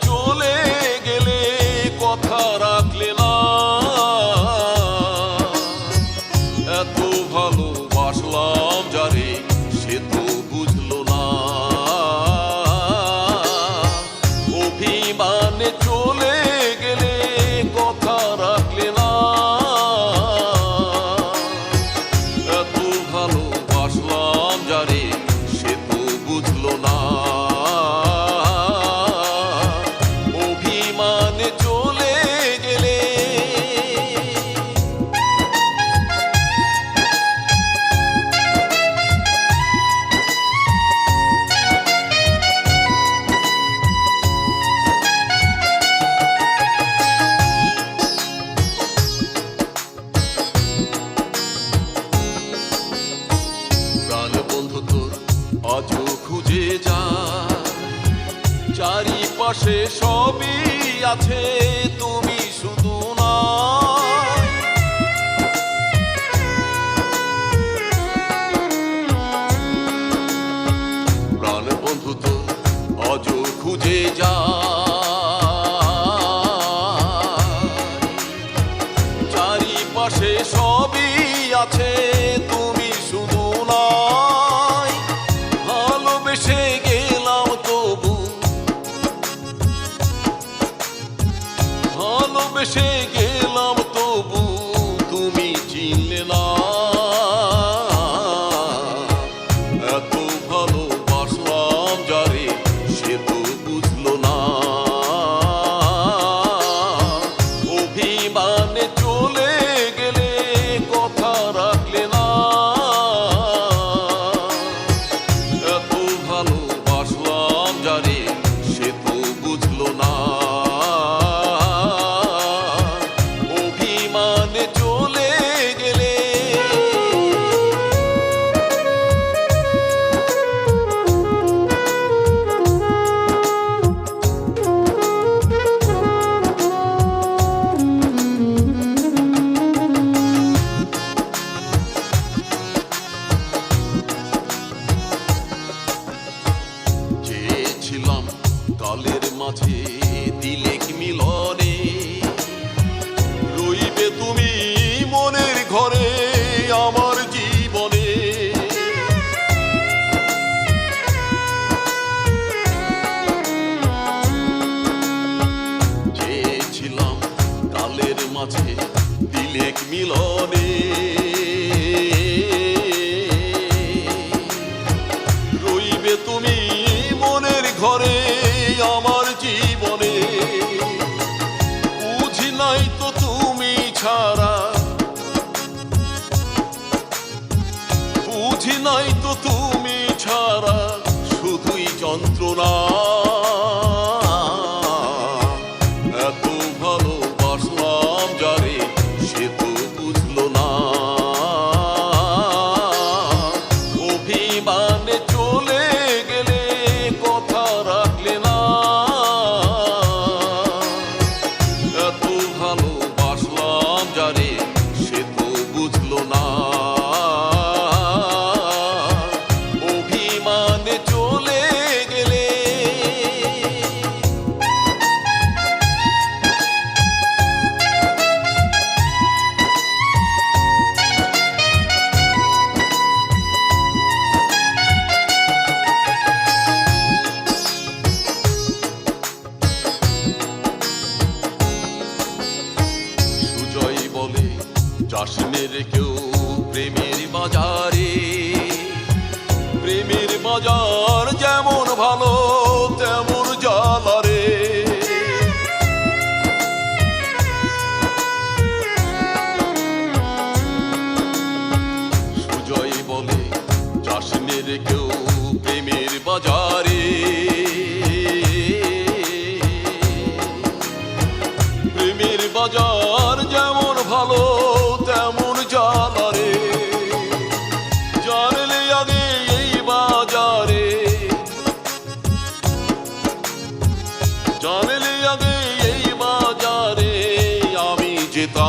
চলে গেলে কথা রাখলে না। এত ভালোবাসলাম। আজও খুঁজে যা। চারিপাশে সবই আছে, তুমি শুধু না। প্রাণ বন্ধু তো আজও খুঁজে যা। চারিপাশে সবই আছে মাঝে দিলেক মিলনে। রইবে তুমি মনের ঘরে আমার জীবনে। চেয়েছিলাম কালের মাঝে দিলেক মিলনে। যন্ত্রণা চাষনের কেউ প্রেমের বাজারে। প্রেমের বাজার যেমন ভালো, তেমন জ্বালারে। সুজয় বলে চাষনের কেউ প্রেমের বাজারে। প্রেমের বাজার যেমন ভালো